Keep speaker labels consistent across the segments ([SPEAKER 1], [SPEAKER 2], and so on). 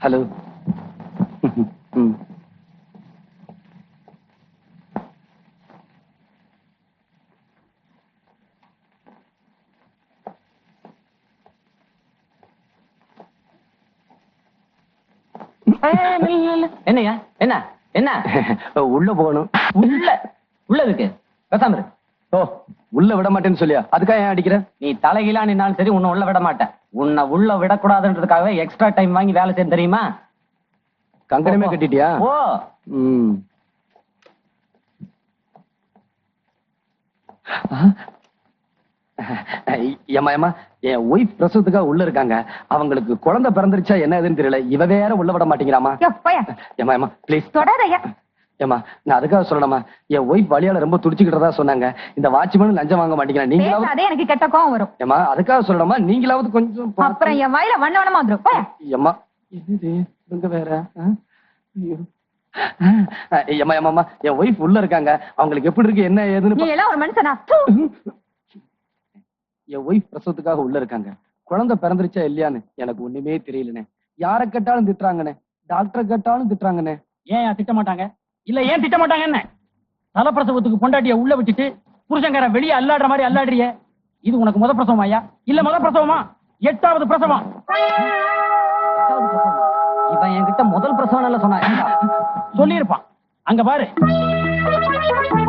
[SPEAKER 1] Hello. ம்
[SPEAKER 2] என்னய்யா என்ன? என்ன?
[SPEAKER 1] உள்ள போகணும்.
[SPEAKER 2] உள்ள? உள்ள இருக்கு. பேசாம இரு.
[SPEAKER 1] ஓ. உள்ள விட மாட்டேன்னு சொல்லியா? அதுக்காக ஏன் அடிக்கிற?
[SPEAKER 2] நீ தலைகீழா நின்னாலும் சரி உன்னை உள்ள விட மாட்டேன். உன்னை உள்ள விடக்கூடாதுன்றதுக்காகவே எக்ஸ்ட்ரா டைம் வாங்கி வேலை செய்ய தெரியுமா?
[SPEAKER 1] கங்கணமே. கட்டிட்டியா?
[SPEAKER 2] ஓ
[SPEAKER 1] ம். ஏமா ஏமா என் ஒய்ஃப் பிரசவத்துக்காக உள்ள இருக்காங்க. அவங்களுக்கு குழந்தை பிறந்துருச்சா என்ன ஏதுன்னு தெரியல. இவ வேற உள்ள விட மாட்டேங்கிறாமா. ஏமா ஏமா ப்ளீஸ்
[SPEAKER 3] தொடாதய்யா.
[SPEAKER 1] ஏமா நான் அதுக்காக சொல்லணுமா என் ஒய்ஃப் வழியால ரொம்ப துடிச்சுக்கிட்டதா சொன்னாங்க. இந்த வாட்ச்மேன் லஞ்சம் வாங்க மாட்டேங்கிறேன் நீங்களாவது
[SPEAKER 3] பேசாதே எனக்கு கெட்ட கோவம் வரும்.
[SPEAKER 1] ஏமா அதுக்காக சொல்லணுமா நீங்களாவது கொஞ்சம்
[SPEAKER 3] அப்புறம் என் வாயில வண்ண வண்ணமா வந்துரும்.
[SPEAKER 1] ஏம்மா. என்னது? இவங்க வேற. ஆ, ஏம்மா என் ஒய்ஃப் உள்ள இருக்காங்க. அவங்களுக்கு எப்படி இருக்கு என்ன ஏதுன்னு
[SPEAKER 3] எல்லாம் ஒரு மனுஷனா.
[SPEAKER 1] என் ஒய்ஃப் பிரசவத்துக்காக உள்ள இருக்காங்க. குழந்தை பிறந்துருச்சா இல்லையான்னு எனக்கு ஒண்ணுமே தெரியலண்ணே. யார கேட்டாலும் திட்டுறாங்கண்ணே. டாக்டரை கேட்டாலும் திட்டுறாங்கண்ணே.
[SPEAKER 4] ஏன் திட்ட மாட்டாங்க? இல்ல ஏன் திட்ட மாட்டாங்க என்ன? தலப்பிரசவத்துக்கு பொண்டாட்டிய உள்ள விட்டுட்டு புருஷங்கார வெளியே அல்லாடுற மாதிரி அல்லாடுறிய? இது உனக்கு முத பிரசவம் ஐயா? இல்ல முத பிரசவமா? எட்டாவது பிரசவம்.
[SPEAKER 2] இவன் என்கிட்ட முதல் பிரசவம் சொன்னான்
[SPEAKER 4] சொல்லியிருப்பான். அங்க பாரு.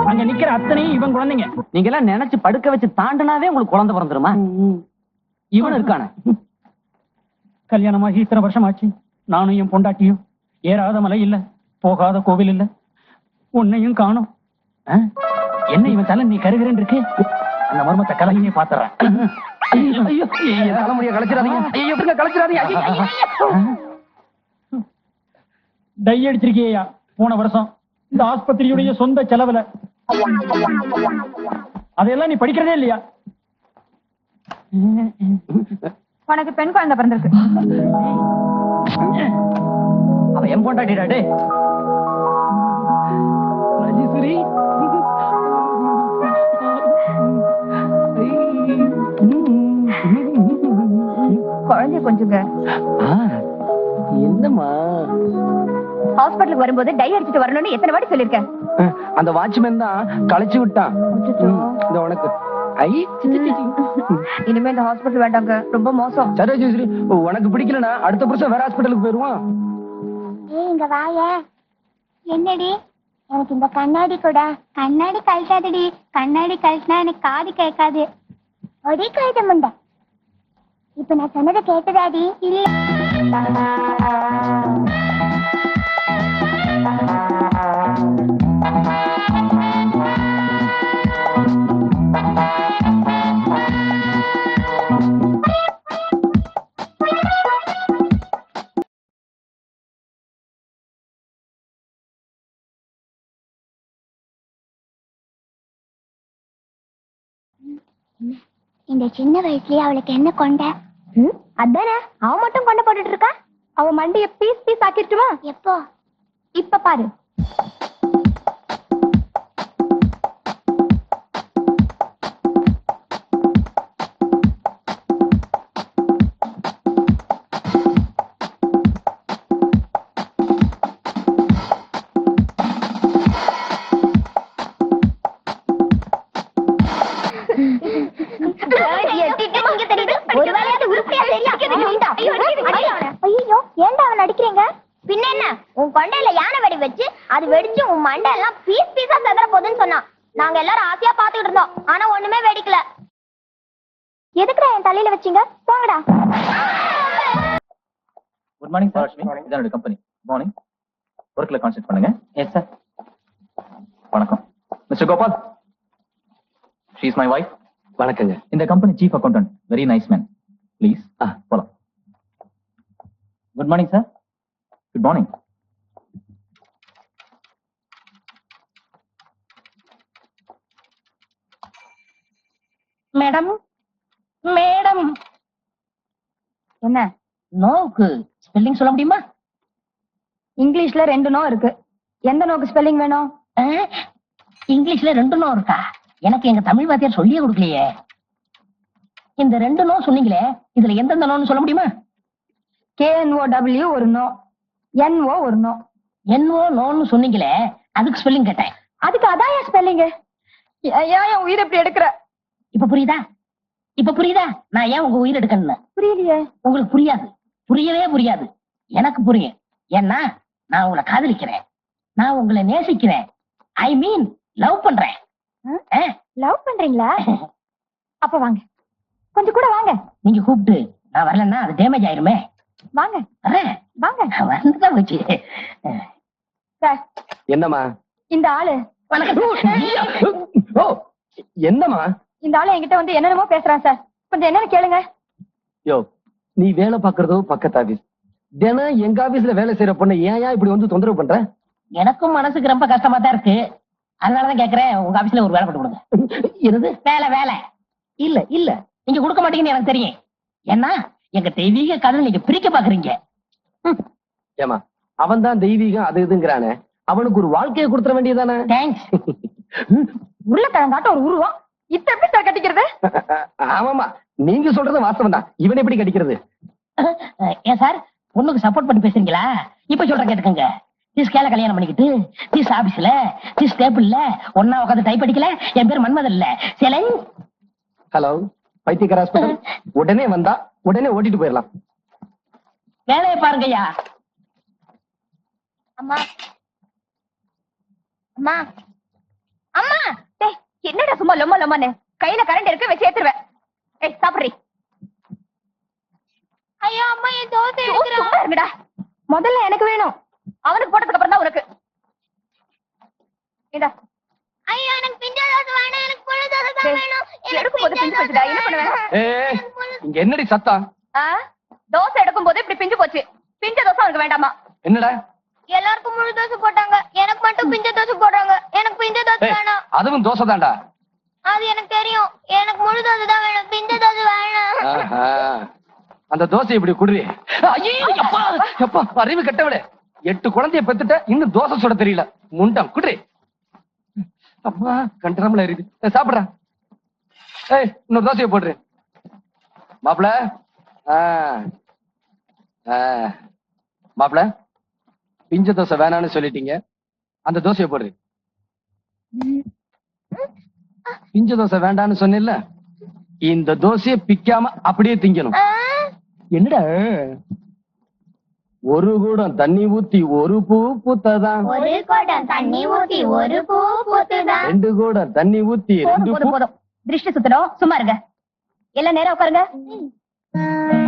[SPEAKER 4] அங்க நிக்கிற அத்தனையும் இவன் குழந்தைங்க.
[SPEAKER 2] நீங்க எல்லாம் நினைச்சு படுக்க வச்சு தாண்டினாவே உங்களுக்கு குழந்தை பிறந்துருமா? இவன் இருக்கான.
[SPEAKER 4] கல்யாணமாகி இத்தனை வருஷம் ஆச்சு நானும் என் பொண்டாட்டியும். ஏறாத மலை இல்ல போகாத கோவில் இல்ல. உன்னையும் காணும். என்ன இவன் தலை நீ கருகிறேன் இருக்கு அந்த மர்மத்தை கலங்கியே பாத்துறேன்.
[SPEAKER 1] தலைமுடியை கலைச்சிடாதீங்க. ஐயோ எப்படிங்க கலைச்சிடாதீங்க. ஐயோ, ஐயோ, ஐயோ.
[SPEAKER 4] டை அடிச்சிருக்கியா போன வருஷம். இந்த ஆஸ்பத்திரியுடைய சொந்த செலவுல. அதையெல்லாம் நீ படிக்கிறதே இல்லையா?
[SPEAKER 3] உனக்கு பெண் குழந்தை பிறந்திருக்கு.
[SPEAKER 2] அவ என் பொண்டாட்டிடா
[SPEAKER 1] ராஜேஸ்வரி
[SPEAKER 3] குழந்தைய கொஞ்சங்க.
[SPEAKER 1] ஆ, என்னம்மா?
[SPEAKER 3] ஹாஸ்பிட்டலுக்கு வரும்போது டை அடிச்சிட்டு வரணும்னு எத்தனை வாட்டி சொல்லிருக்கேன்
[SPEAKER 1] அந்த வாட்ச்மேன் தான் களைச்சு விட்டான் இந்த உனக்கு. ஐ.
[SPEAKER 3] இனிமே இந்த ஹாஸ்பிட்டல் வேண்டாங்க ரொம்ப மோசம்.
[SPEAKER 1] சரி ராஜேஸ்வரி உனக்கு பிடிக்கலனா அடுத்த புருஷன் வேற ஹாஸ்பிட்டலுக்கு போயிருவான்.
[SPEAKER 5] ஏய் இங்க வாய. என்னடி? எனக்கு இந்த கண்ணாடி கூட. கண்ணாடி கழட்டாதடி. கண்ணாடி கழட்டினா எனக்கு காது கேட்காது. ஒரே கழுத முண்டை. இப்ப நான் சொன்னதை கேட்டதாடி இல்ல. இந்த சின்ன வயசுலயே அவளுக்கு என்ன கொண்ட? அதானே? அவ மட்டும் கொண்ட போட்டுட்டு இருக்கா?
[SPEAKER 3] அவ மண்டிய பீஸ் பீஸ் ஆக்கிட்டுமா
[SPEAKER 5] எப்போ?
[SPEAKER 3] இப்ப பாரு.
[SPEAKER 5] மண்டை எல்லாம் பீஸ் பீஸா செதற போகுதுன்னு சொன்னான். நாங்க எல்லாரும் ஆசையா பாத்துக்கிட்டு இருந்தோம். ஆனா ஒண்ணுமே வெடிக்கல. எதுக்குடா என் தலையில வச்சீங்க? போங்கடா.
[SPEAKER 6] குட் மார்னிங் சார் இதான் என்னோட கம்பெனி மார்னிங் ஒர்க்ல கான்சென்ட் பண்ணுங்க.
[SPEAKER 2] எஸ் சார்
[SPEAKER 6] வணக்கம். Mister Gopal she is my wife
[SPEAKER 1] வணக்கங்க.
[SPEAKER 6] இந்த company chief accountant very nice man please
[SPEAKER 1] ஆ.
[SPEAKER 6] போலாம்.
[SPEAKER 2] Good morning sir
[SPEAKER 6] good morning
[SPEAKER 2] நோவுக்கு spelling சொல்ல முடியுமா?
[SPEAKER 3] இங்கிலீஷ்ல ரெண்டு நோ இருக்கு. எந்த நோக்கு ஸ்பெல்லிங் வேணும்?
[SPEAKER 7] இங்கிலீஷ்ல ரெண்டு நோ இருக்கா? எனக்கு எங்க தமிழ் வாத்தியார் சொல்லியே கொடுக்கலையே. இந்த ரெண்டு நோ சொன்னீங்களே இதுல எந்தெந்த நோன்னு சொல்ல முடியுமா?
[SPEAKER 8] கேஎன்ஓ டபிள்யூ ஒரு நோ. என்ஓ ஒரு நோ.
[SPEAKER 7] என்னவோ நோன்னு சொன்னீங்களே அதுக்கு ஸ்பெல்லிங் கேட்டேன்.
[SPEAKER 8] அதுக்கு அதான் என் ஸ்பெல்லிங் ஏன் என் உயிர் இப்படி எடுக்கிற?
[SPEAKER 7] இப்ப புரியுதா? இப்ப புரியுதா? நான் ஏன் உங்க உயிர் எடுக்கணும்னு?
[SPEAKER 8] புரியலையே.
[SPEAKER 7] உங்களுக்கு புரியாது. புரியவே புரியாது. எனக்கு புரியும். ஏன்னா நான் உங்களை காதலிக்கிறேன். நான் உங்களை நேசிக்கிறேன். ஐ மீன் லவ் பண்றேன். ஆ,
[SPEAKER 8] லவ் பண்றீங்களா? அப்ப வாங்க. கொஞ்சம் கூட வாங்க.
[SPEAKER 7] நீங்க கூப்பிட்டு நான் வரலன்னா அது டேமேஜ் ஆயிருமே.
[SPEAKER 8] வாங்க.
[SPEAKER 7] வரேன்.
[SPEAKER 8] வாங்க.
[SPEAKER 7] வந்துதான் போச்சு
[SPEAKER 8] சார்.
[SPEAKER 1] என்னம்மா?
[SPEAKER 8] இந்த ஆளு.
[SPEAKER 1] ஓ என்னம்மா?
[SPEAKER 8] இந்த ஆளு என்கிட்ட வந்து என்னென்னமோ பேசுறான் சார். கொஞ்சம் என்னன்னு கேளுங்க.
[SPEAKER 1] யோ நீ வேலை பாக்குறதோ பக்கத்து ஆபீஸ் தினம் எங்க ஆபீஸ்ல வேலை செய்யற பொண்ணை ஏன் இப்படி வந்து தொந்தரவு பண்ற?
[SPEAKER 7] எனக்கும் மனசுக்கு ரொம்ப கஷ்டமா தான் இருக்கு. அதனாலதான் கேக்குறேன் உங்க ஆபீஸ்ல ஒரு வேலை போட்டு கொடுங்க.
[SPEAKER 1] என்னது?
[SPEAKER 7] வேலை வேலை.
[SPEAKER 1] இல்ல இல்ல.
[SPEAKER 7] நீங்க கொடுக்க மாட்டீங்கன்னு எனக்கு தெரியும். ஏன்னா எங்க தெய்வீக கதை நீங்க பிரிக்க பாக்குறீங்க.
[SPEAKER 1] ஏமா அவன் தான் தெய்வீகம் அது இதுங்கிறானே. அவனுக்கு ஒரு வாழ்க்கையை கொடுத்துட வேண்டியதானே
[SPEAKER 7] தேங்க்ஸ்
[SPEAKER 8] உருளைக்கிழங்காட்ட ஒரு உருவம். இத்த எப்படி சார் கட்டிக்கிறது?
[SPEAKER 1] ஆமாமா நீங்க சொல்றது வாஸ்தவம் தான். இவன் எப்படி கடிக்கிறது
[SPEAKER 7] ஏன் சார் பொண்ணுக்கு சப்போர்ட் பண்ணி பேசுறீங்களா? இப்ப சொல்றேன் கேட்டுக்கங்க. திஸ் கேல கல்யாணம் பண்ணிக்கிட்டு திஸ் ஆபீஸ்ல திஸ் டேபிள்ல ஒன்னா உட்காந்து டைப் அடிக்கல. என் பேர் மன்மதன் இல்ல. சிலை.
[SPEAKER 1] ஹலோ பைத்தியக்கார ஹாஸ்பிட்டல் உடனே வந்தா உடனே ஓட்டிட்டு போயிடலாம்.
[SPEAKER 7] வேலையை பாருங்கய்யா
[SPEAKER 9] அம்மா. அம்மா.
[SPEAKER 8] சும்மா லொம்ம லொம்மன்னு கையில கரண்ட் இருக்கு வச்சு ஏத்துருவேன். ஏய் சாப்பிடுறி.
[SPEAKER 9] ஐயோ அம்மா என் தோசை
[SPEAKER 8] இருங்கடா. முதல்ல எனக்கு வேணும். அவனுக்கு போட்டதுக்கு அப்புறம் தான் உனக்கு. இதா
[SPEAKER 9] ஐயோ எனக்கு பிஞ்ச தோசை வேணும். எனக்கு புழு தோசை தான் வேணும். எனக்கு
[SPEAKER 8] எடுக்கும் போது பிஞ்சு போச்சுடா. என்ன பண்ணுவேன்
[SPEAKER 1] இங்க என்னடி சத்தம்?
[SPEAKER 8] ஆ? தோசை எடுக்கும் போது இப்படி பிஞ்சு போச்சு. பிஞ்ச தோசை அவனுக்கு வேண்டாமா?
[SPEAKER 1] என்னடா?
[SPEAKER 9] எல்லாருக்கும் முழு தோசை போட்டாங்க. எனக்கு மட்டும் பிஞ்ச தோசை போடுறாங்க. எனக்கு பிஞ்ச தோசை வேணும்.
[SPEAKER 1] அதுவும் தோசை தான்டா.
[SPEAKER 9] அது எனக்கு தெரியும். எனக்கு முழு தோசை தான் வேணும். பிஞ்ச தோசை வேணும்.
[SPEAKER 1] அந்த தோசை இப்படி குடுறி. ஐயோ எப்பா எப்பா அறிவு கெட்டவளே. எட்டு குழந்தைய பெத்துட்ட இன்னும் தோசை சுட தெரியல. முண்டம். குடுறி. அப்பா கண்டனம்ல இருக்குது. சாப்பிடுறேன் ஏய் இன்னொரு தோசையை போடுறேன். மாப்பிள. மாப்பிள பிஞ்ச தோசை வேணாம்னு சொல்லிட்டீங்க. அந்த தோசையை போடுறேன். பிஞ்ச தோசை வேண்டாம்னு சொன்னில்ல? இந்த தோசையை பிக்காம அப்படியே திங்கணும். என்னடா? ஒரு கூடம் தண்ணி ஊத்தி ஒரு பூ பூத்ததான்.
[SPEAKER 9] ஒரு குடம் தண்ணி ஊத்தி ஒரு பூ பூத்துதான்.
[SPEAKER 1] ரெண்டு கூடம் தண்ணி ஊத்தி ரெண்டு பூ
[SPEAKER 8] போதும். திருஷ்டி சுத்தணும். சும்மா இருங்க. எல்லாம் நேரம் உட்காருங்க.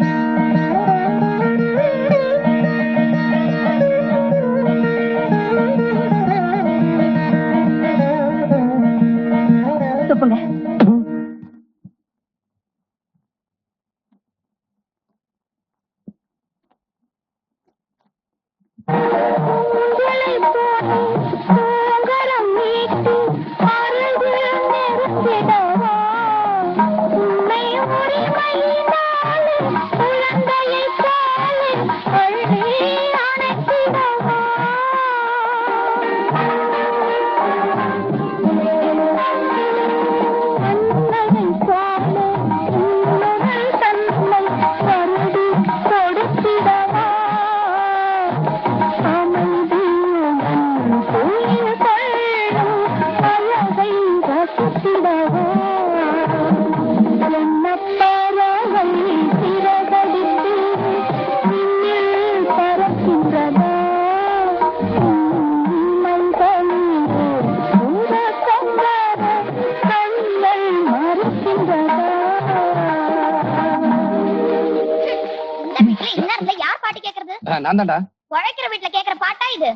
[SPEAKER 1] நான் தான்டா
[SPEAKER 9] உழைக்கிற வீட்டுல கேக்குற பாட்டா இது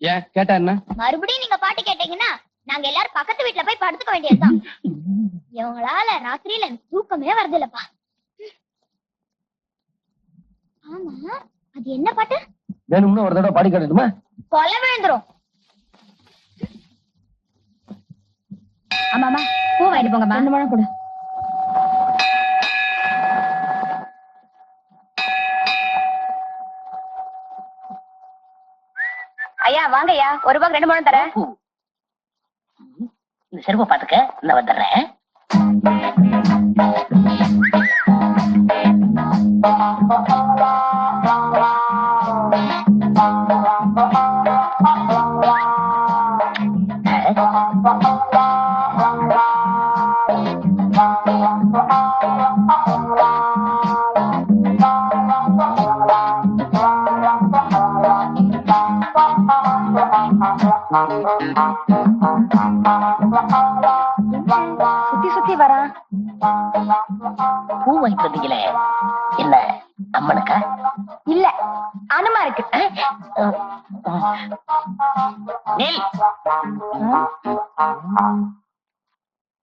[SPEAKER 1] ஏன் கேட்டா என்ன?
[SPEAKER 9] மறுபடியும் நீங்க பாட்டு கேட்டீங்கன்னா நாங்க எல்லாரும் பக்கத்து வீட்டுல போய் படுத்துக்க வேண்டியதுதான். இவங்களால ராத்திரியில தூக்கமே வருது இல்லப்பா ஆமா அது என்ன பாட்டு?
[SPEAKER 1] வேணும்னு ஒரு தடவை பாடி காட்டட்டுமா
[SPEAKER 9] கொலை விழுந்துரும்.
[SPEAKER 8] ஆமாமா பூ வாங்கிட்டு போங்கம்மா. ரெண்டு முழம் கொடு. ஐயா வாங்க ஐயா ஒரு ரூபாய்க்கு ரெண்டு முழம் தரேன்.
[SPEAKER 7] செருப்பை பாத்துக்க நான் வந்துடுறேன்.
[SPEAKER 3] சுத்தி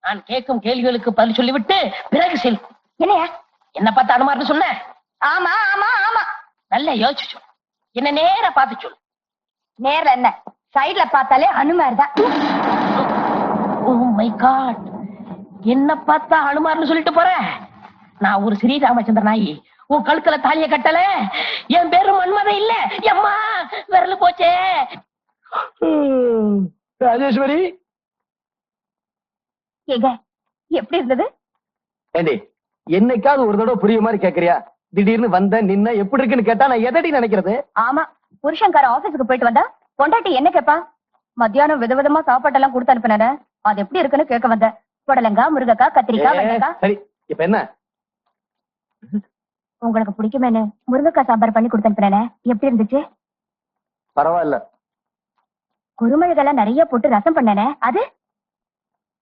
[SPEAKER 7] நான் கேட்கும் கேள்விகளுக்கு பதில் சொல்லிவிட்டு பிறகு செல்
[SPEAKER 3] என்னையா?
[SPEAKER 7] என்ன பார்த்து அனுமார்னு சொன்ன?
[SPEAKER 3] ஆமா ஆமா ஆமா.
[SPEAKER 7] நல்லா யோசிச்சு சொல். என்ன நேரா பார்த்து சொல்.
[SPEAKER 3] நேர்ல என்ன? சைடுல பார்த்தாலே அனுமார் தான்.
[SPEAKER 7] ஓ மை காட் என்ன பார்த்தா அனுமார்னு சொல்லிட்டு போற? நான் ஒரு ஸ்ரீராமச்சந்திர நாயி. உன் கழுத்துல தாலிய கட்டல. என் பேரு மன்மத இல்ல. எம்மா விரல போச்சே.
[SPEAKER 1] ராஜேஸ்வரி
[SPEAKER 3] ஏங்க எப்படி இருந்தது?
[SPEAKER 1] ஏண்டி என்னைக்காவது ஒரு தடவை புரிய மாதிரி கேக்குறியா? திடீர்னு வந்த நின்ன எப்படி இருக்குன்னு கேட்டா நான் எதடி நினைக்கிறது?
[SPEAKER 3] ஆமா புருஷன்கார ஆபீஸ்க்கு போயிட்டு வந்தா பொண்டாட்டி என்ன கேப்பா? மத்தியானம் விதவிதமா சாப்பாட்டெல்லாம் கொடுத்து அனுப்பினேன் அது எப்படி இருக்குன்னு கேட்க வந்தேன் புடலங்காய் முருங்கக்காய் கத்திரிக்காய் வெண்டைக்காய்.
[SPEAKER 1] சரி இப்ப என்ன?
[SPEAKER 3] உங்களுக்கு பிடிக்குமேனு முருங்கக்காய் சாம்பார் பண்ணி கொடுத்து அனுப்பினேன் எப்படி இருந்துச்சு?
[SPEAKER 1] பரவாயில்ல.
[SPEAKER 3] குருமிளகெல்லாம் நிறைய போட்டு ரசம் பண்ணனே அது?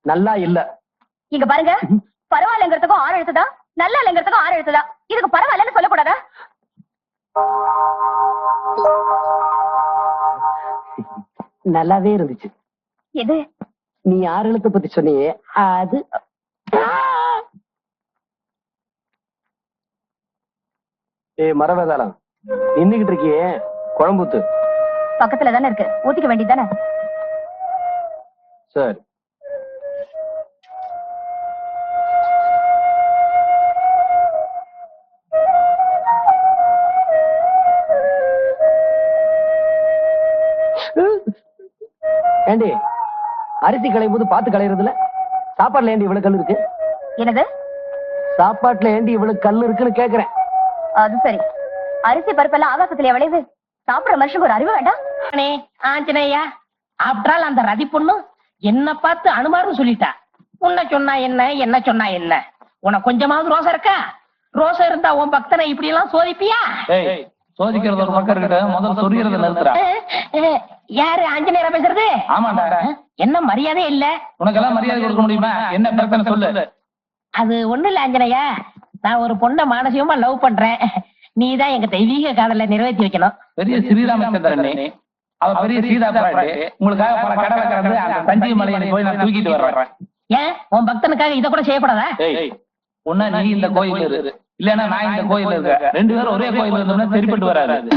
[SPEAKER 1] நல்லா இல்ல.
[SPEAKER 3] இங்க பாருங்க. பரவாயில்லைங்கிறதுக்கும் ஆறு எழுத்துதா நல்லா இல்லைங்கிறதுக்கும் ஆறு எழுத்துதா இதுக்கு பரவாயில்லன்னு சொல்லக்கூடாதா?
[SPEAKER 1] நல்லாவே இருந்துச்சு.
[SPEAKER 3] எது?
[SPEAKER 1] நீ ஆறு எழுத்தை பத்தி சொன்னியே? அது ஏ மரவேதாளம். நின்னுகிட்டு இருக்கியே குழம்புத்து.
[SPEAKER 3] பக்கத்துல தானே இருக்கு. ஊத்திக்க வேண்டியதானே
[SPEAKER 1] சரி. ஏண்டி அரிசி களையும் போது பார்த்து களையறதுல? சாப்பாடுல ஏண்டி இவ்வளவு கல் இருக்கு?
[SPEAKER 3] என்னது?
[SPEAKER 1] சாப்பாட்டுல ஏண்டி இவ்வளவு கல் இருக்குன்னு கேக்குறேன்.
[SPEAKER 3] அது சரி. அரிசி பருப்பெல்லாம் ஆகாசத்துல விளையுது. சாப்பிடுற மனுஷனுக்கு ஒரு அறிவு வேண்டாம்.
[SPEAKER 7] அண்ணே, ஆஞ்சநேயா ஆப்டரால் அந்த ரதி பொண்ணு என்ன பார்த்து அனுமார்னு சொல்லிட்டா. உன்னை சொன்னா என்ன என்ன சொன்னா என்ன? உனக்கு கொஞ்சமாவது ரோசம் இருக்கா? ரோசம் இருந்தா உன் பக்தனை இப்படி எல்லாம் சோதிப்பியா?
[SPEAKER 6] ஏய் சோதிக்கிறது ஒரு பக்கம் இருக்கட்டும். முதல்ல சொரியறத நிறுத்துறா
[SPEAKER 7] யாரு ஆஞ்சநேயரா பேசுறது?
[SPEAKER 6] ஆமாண்டா.
[SPEAKER 7] என்ன மரியாதை இல்ல?
[SPEAKER 6] உனக்கெல்லாம் மரியாதை கொடுக்க முடியுமா? என்ன பிரச்சனை சொல்லு.
[SPEAKER 7] அது ஒண்ணு இல்ல ஆஞ்சநேயா. நான் ஒரு பொண்ணை மானசிகமா லவ் பண்றேன். நீதான் எங்க தெய்வீக காதல நிறைவேற்றி வைக்கணும்.
[SPEAKER 6] பெரிய ஸ்ரீராமச்சந்திரன். அவ பெரிய சீதா உங்களுக்காக பல கடலை கடந்து அந்த சஞ்சீவி மலையை போய் நான் தூக்கிட்டு வர்றேன்
[SPEAKER 7] ஏன்? உன் பக்தனுக்காக இத கூட செய்யக்கூடாதா?
[SPEAKER 6] ஒன்னா நீ இந்த கோயில் இரு இல்லன்னா நான் இந்த கோயில் இருக்கேன் ரெண்டு பேரும் ஒரே கோயில் இருந்தோம்னா சரிப்பட்டு வராது.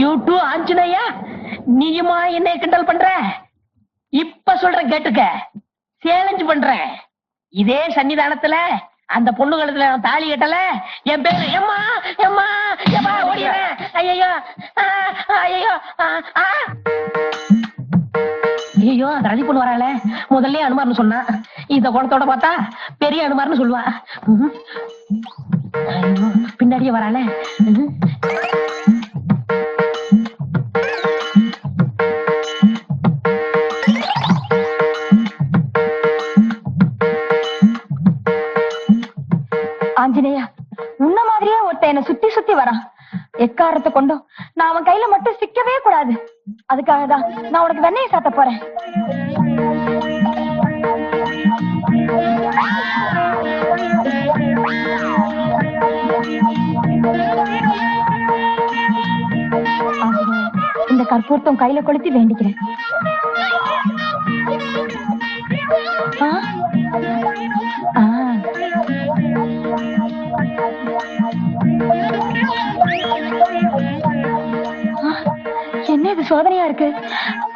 [SPEAKER 7] You too Anjaneya. நீயுமா என்ன கிண்டல் பண்ற? இப்ப சொல்றேன் கேட்டுக்க. சேலஞ்ச் பண்றேன் இதே சன்னிதானத்துல அந்த பொண்ணு கழுத்துல நான் தாலி கட்டல. என் பேரு எம்மா எம்மா எம்மா ஓடிடுறேன். ஐயோ ஐயோ ஐயோ அந்த ரதி பொண்ணு வராளே. முதல்ல அனுமார்னு சொன்னா. இந்த குணத்தோட பார்த்தா பெரிய அனுமார்னு சொல்லுவா. பின்னாடியே வராளே.
[SPEAKER 3] எக்காரத்தை கொண்டும் நான் அவன் கையில மட்டும் சிக்கவே கூடாது. அதுக்காக தான் நான் உனக்கு வெண்ணெய் சாத்த போறேன். இந்த கற்பூரத்தம் கையில கொளுத்தி வேண்டிக்கிறேன். ஆ? என்ன இது சோதனையா இருக்கு?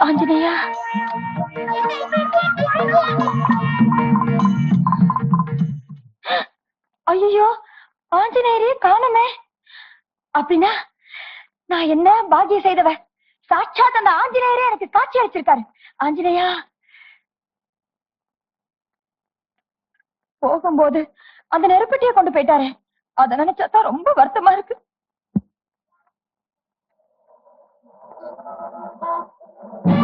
[SPEAKER 3] ஆஞ்சநேயா? ஐயோ ஆஞ்சநேயரே காணுமே. அப்படின்னா நான் என்ன பாகிய செய்தவ? சாட்சாத் அந்த ஆஞ்சநேயரே எனக்கு காட்சி அளிச்சிருக்காரு. ஆஞ்சநேயா போகும்போது அந்த நெருப்பட்டியை கொண்டு போயிட்டாரே. அத நினைச்சாதான் ரொம்ப வருத்தமா இருக்கு. ஐயோ,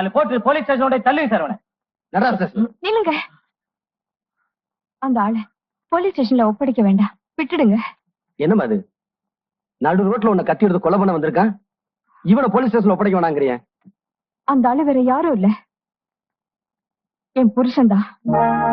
[SPEAKER 2] நாலு போட்டு போலீஸ் ஸ்டேஷனோட தள்ளுங்க சார் அவனை.
[SPEAKER 1] நடராஜ் ஸ்டேஷன்
[SPEAKER 3] நில்லுங்க. அந்த ஆளை போலீஸ் ஸ்டேஷன்ல ஒப்படைக்க வேண்டாம். விட்டுடுங்க.
[SPEAKER 1] என்னம்மா அது? நடு ரோட்ல உன்னை கத்தி எடுத்து கொலை பண்ண வந்திருக்கான் இவனை போலீஸ் ஸ்டேஷன்ல ஒப்படைக்க வேணாங்கிறிய.
[SPEAKER 3] அந்த ஆளு வேற யாரும் இல்ல. என் புருஷன்தான்.